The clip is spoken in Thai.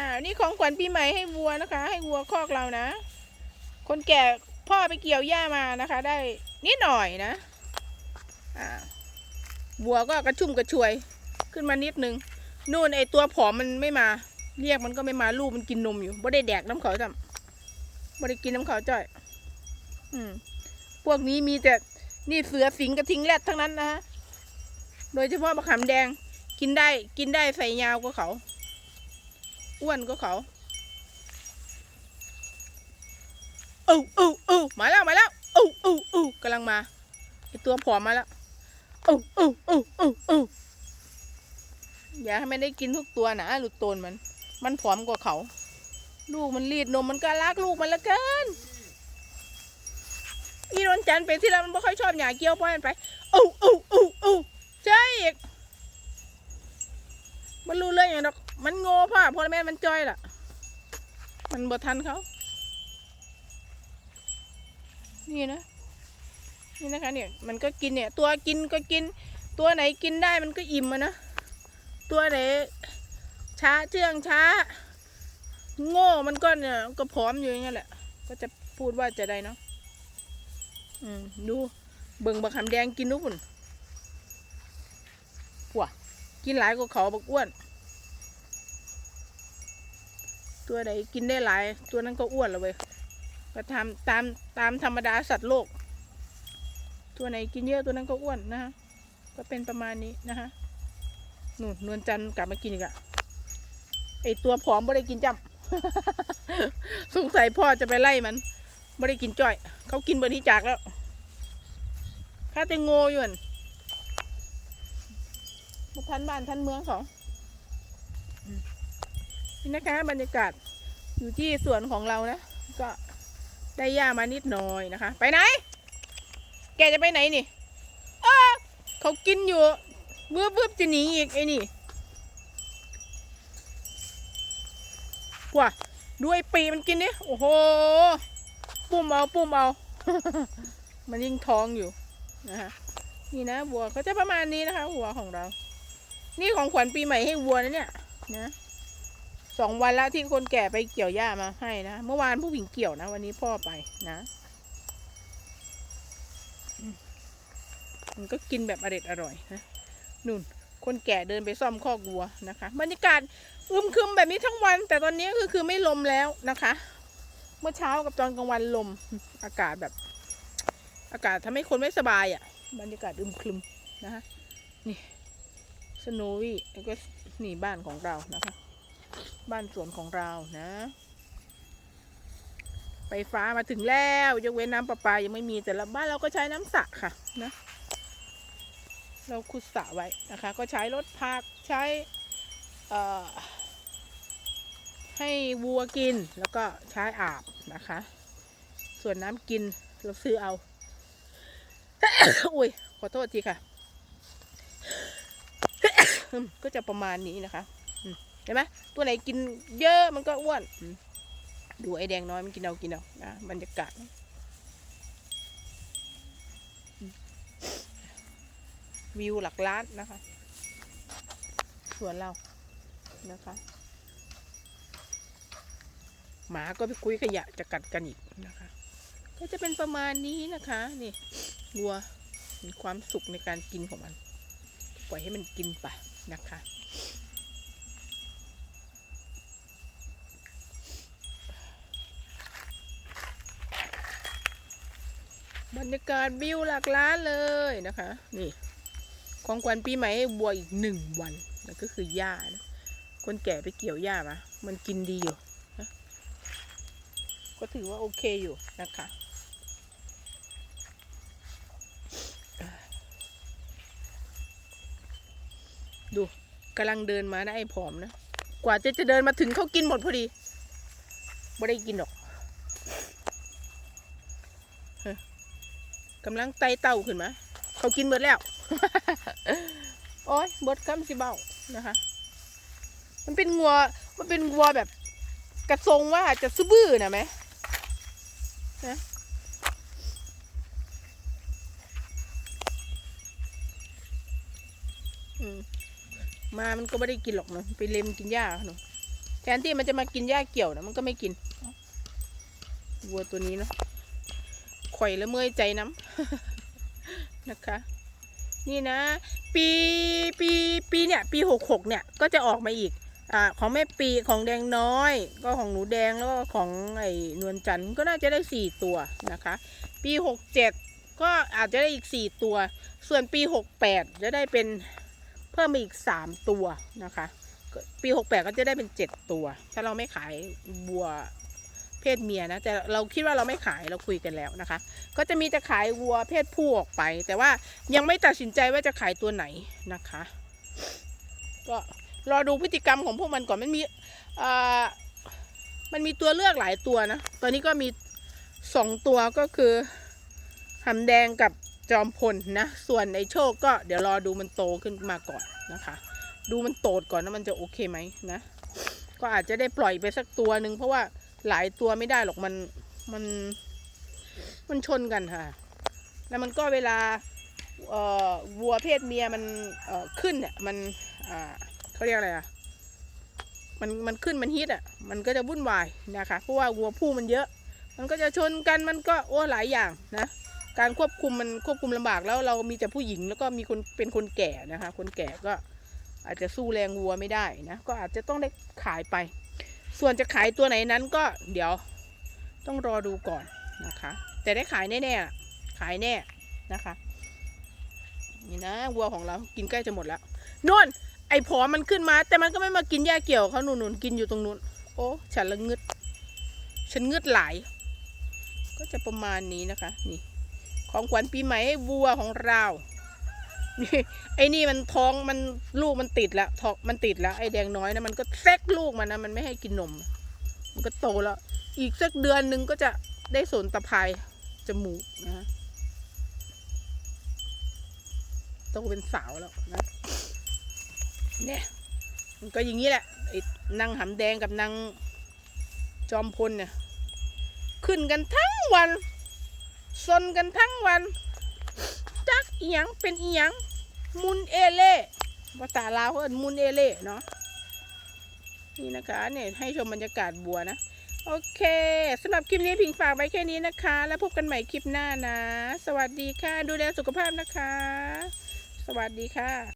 อ่านี่ของขวัญปีใหม่ให้วัวนะคะ ให้วัวคอกเรานะ คนแก่พ่อไปเกี่ยวหญ้ามานะคะ ได้นิดหน่อยนะ อ่าวัวก็กระชุ่มกระชวย ขึ้นมานิดนึงนู่นไอตัวผอมมันไม่มา เรียกมันก็ไม่มาลูกมันกินนมอยู่บ่ได้แดกน้ำเขาจำบ่ได้กินน้ำเขาจ้อย อืม พวกนี้มีแต่นี่เสือสิงกระทิงแรดทั้งนั้นนะฮะโดยเฉพาะมะขามแดงกินได้กินได้ใส่ยาวก็เขา อ้วนก็เขาเอ้าเอ้าเอ้มาแล้วมาแล้วเอ้าเอ้าเอ้กำลังมาไอตัวผอมมาแล้วเอ้าเอ้าเอ้าเอ้าเอ้อย่าให้มันได้กินทุกตัวนะหลุดตนมัน มันผอมกว่าเขา ลูกมันรีดนมมันก็รักลูกมันละเกินอีนนจันเป็นที่แล้วมันไม่ค่อยชอบหยาเกี้ยวปล่อยมันไปเอ้าเอ้าเอ้าเอ้ใช่อีกมันรู้เรื่องอย่างดอก มันโง่พ่อพ่อแม่มันจ้อยล่ะ มันบ่ทันเขา นี่นะ นี่นะคะเนี่ย มันก็กินเนี่ย ตัวกินก็กิน ตัวไหนกินได้มันก็อิ่มอะนะ ตัวไหนช้าเชื่องช้า โง่มันก็เนี่ยก็ผอมอยู่อย่างนั้นแหละ ก็จะพูดว่าจะได้เนาะ อืมดู เบิ่งบักขามแดงกินดูพุ่นว้ากินหลายกว่าเขาบักอ้วน ตัวไหนกินได้หลาย ตัวนั้นก็อ้วนแล้วเว้ยก็ทำตามตามธรรมดาสัตว์โลก ตัวไหนกินเยอะตัวนั้นก็อ้วนนะฮะก็เป็นประมาณนี้นะฮะนู่นนวลจันกลับมากินอีกอะไอตัวผอมไม่ได้กินจำสงสัยพ่อจะไปไล่มันไม่ได้กินจ้อย เขากินบริจาคแล้วข้าแต่โง่อยู่นมาทันบ้านทันเมืองเขาอืม นี่นะคะบรรยากาศอยู่ที่สวนของเรานะ ก็ได้หญ้ามานิดหน่อยนะคะ ไปไหน แกจะไปไหนนี่เออเขากินอยู่เบื่อบื่อจะหนีอีกไอ้นี่ว้าดูไอปีมันกินนี่โอ้โห ปุ่มเอาปุ่มเอา มันยิ่งท้องอยู่นะคะนี่นะวัวก็จะประมาณนี้นะคะวัวของเรา นี่ของขวัญปีใหม่ให้วัวนะเนี่ยนะ สองวันละที่คนแก่ไปเกี่ยวหญ้ามาให้นะ เมื่อวานผู้หญิงเกี่ยวนะ วันนี้พ่อไปนะ มันก็กินแบบอร่อยอร่อยนะนู่น คนแก่เดินไปซ่อมคอกวัวนะคะ บรรยากาศอึมครึมแบบนี้ทั้งวัน แต่ตอนนี้ก็คือไม่ลมแล้วนะคะ เมื่อเช้ากับตอนกลางวันลม อากาศแบบ อากาศทำให้คนไม่สบายอะ่ะ บรรยากาศอึมครึมนะคะนี่สโนวี่แล้วก็นี่บ้านของเรานะคะ บ้านสวนของเรานะ ไฟฟ้ามาถึงแล้วยกเว้นน้ำประปายังไม่มีแต่ละบ้านเราก็ใช้น้ำสระค่ะนะ เราขุดสระไว้นะคะ ก็ใช้รถพักใช้ให้วัวกินแล้วก็ใช้อาบนะคะ ส่วนน้ำกินเราซื้อเอา อุ้ยขอโทษทีค่ะ ก็จะประมาณนี้นะคะ ห็นไหมตัวไหนกินเยอะมันก็อ้วนอืมดูไอ้แดงน้อยมันกินเอากินเอานะบรรยากาศอืมวิวหลักล้านนะคะสวนเรานะคะ หมาก็ไปคุยขยะจะกัดกันอีกนะคะ ก็จะเป็นประมาณนี้นะคะนี่วัวมีความสุขในการกินของมัน ปล่อยให้มันกินไปนะคะ บรรยากาศวิวหลักล้านเลยนะคะ นี่ ของขวัญปีใหม่ให้วัวอีกหนึ่งวันนั่นก็คือหญ้านะคนแก่ไปเกี่ยวหญ้ามามันกินดีอยู่ก็ถือว่าโอเคอยู่นะคะดูกำลังเดินมานะไอ้ผอมนะ กว่าจะจะเดินมาถึงเขากินหมดพอดีไม่ได้กินหรอกเฮ้ย กำลังไตเต่าขึ้นมา เขากินหมดแล้ว โอ้ยบดคำสิเบานะคะ มันเป็นงัว มันเป็นงัวแบบ กระทรงว่าจะซื้อบื้อนะไหมนะมมามันก็ไม่ได้กินหรอกเนาะไปเล็มกินหญ้าเนาะแทนที่มันจะมากินหญ้าเกี่ยวนะมันก็ไม่กินวัวตัวนี้เนาะ ข่อยละเมื่อยใจน้ำนะคะ นี่นะ ปีปีปีเนี่ย ปีหกหกเนี่ยก็จะออกมาอีกอ่าของแม่ปีของแดงน้อย ก็ของหนูแดงแล้วก็ของไอ้นวลจันทร์ก็น่าจะได้สี่ตัวนะคะ ปีหกเจ็ดก็อาจจะได้อีกสี่ตัว ส่วนปีหกแปดจะได้เป็นเพิ่มมาอีกสามตัวนะคะ ปีหกแปดก็จะได้เป็นเจ็ดตัว ถ้าเราไม่ขายบัว เพศเมียนะแต่เราคิดว่าเราไม่ขายเราคุยกันแล้วนะคะ ก็จะมีจะขายวัวเพศผู้ออกไป แต่ว่ายังไม่ตัดสินใจว่าจะขายตัวไหนนะคะ ก็รอดูพฤติกรรมของพวกมันก่อนมันมีมันมีตัวเลือกหลายตัวนะ ตอนนี้ก็มีสองตัวก็คือหำแดงกับจอมพลนะ ส่วนไอ้โชคก็เดี๋ยวรอดูมันโตขึ้นมาก่อนนะคะ ดูมันโตดก่อนนะมันจะโอเคไหมนะ ก็อาจจะได้ปล่อยไปสักตัวหนึ่งเพราะว่า หลายตัวไม่ได้หรอกมันมันมันชนกันค่ะ แล้วมันก็เวลาเอ่อวัวเพศเมียมันเอ่อขึ้นเนี่ยมันอ่าเขาเรียกอะไรอะมันมันขึ้นมันฮิตอะมันก็จะวุ่นวายนะคะเพราะว่าวัวผู้มันเยอะ มันก็จะชนกันมันก็โอ้หลายอย่างนะการควบคุมมันควบคุมลำบากแล้วเรามีแต่ผู้หญิงแล้วก็มีคนเป็นคนแก่นะคะ คนแก่ก็อาจจะสู้แรงวัวไม่ได้นะก็อาจจะต้องได้ขายไป ส่วนจะขายตัวไหนนั้นก็เดี๋ยวต้องรอดูก่อนนะคะ แต่ได้ขายแน่ๆขายแน่นะคะ นี่นะวัวของเรากินใกล้จะหมดแล้วนู่นไอ้ผอมมันขึ้นมา แต่มันก็ไม่มากินหญ้าเกี่ยวเขาหนุนๆกินอยู่ตรงนู้นโอ้ฉันละงึด ฉันงึดหลาย ก็จะประมาณนี้นะคะ นี่ ของขวัญปีใหม่ให้วัวของเรา นี่ไอ้นี่มันท้องมันลูกมันติดแล้วท้องมันติดแล้ว ไอ้แดงน้อยนะมันก็แซกลูกมันนะมันไม่ให้กินนม มันก็โตแล้ว อีกสักเดือนหนึ่งก็จะได้สนตะไคร่จมูกนะฮะโตเป็นสาวแล้วนะ เนี่ยมันก็อย่างนี้แหละไอ้นางหำแดงกับนางจอมพลเนี่ย ขึ้นกันทั้งวันซนกันทั้งวัน จักอีหยังเป็นอีหยัง มุนเอเล่ภาษาลาวเขาเอินมุนเอเล่เนาะนี่นะคะเนี่ยให้ชมบรรยากาศบัวนะ โอเคสำหรับคลิปนี้พิงฝากไว้แค่นี้นะคะ แล้วพบกันใหม่คลิปหน้านะ สวัสดีค่ะ ดูแลสุขภาพนะคะ สวัสดีค่ะ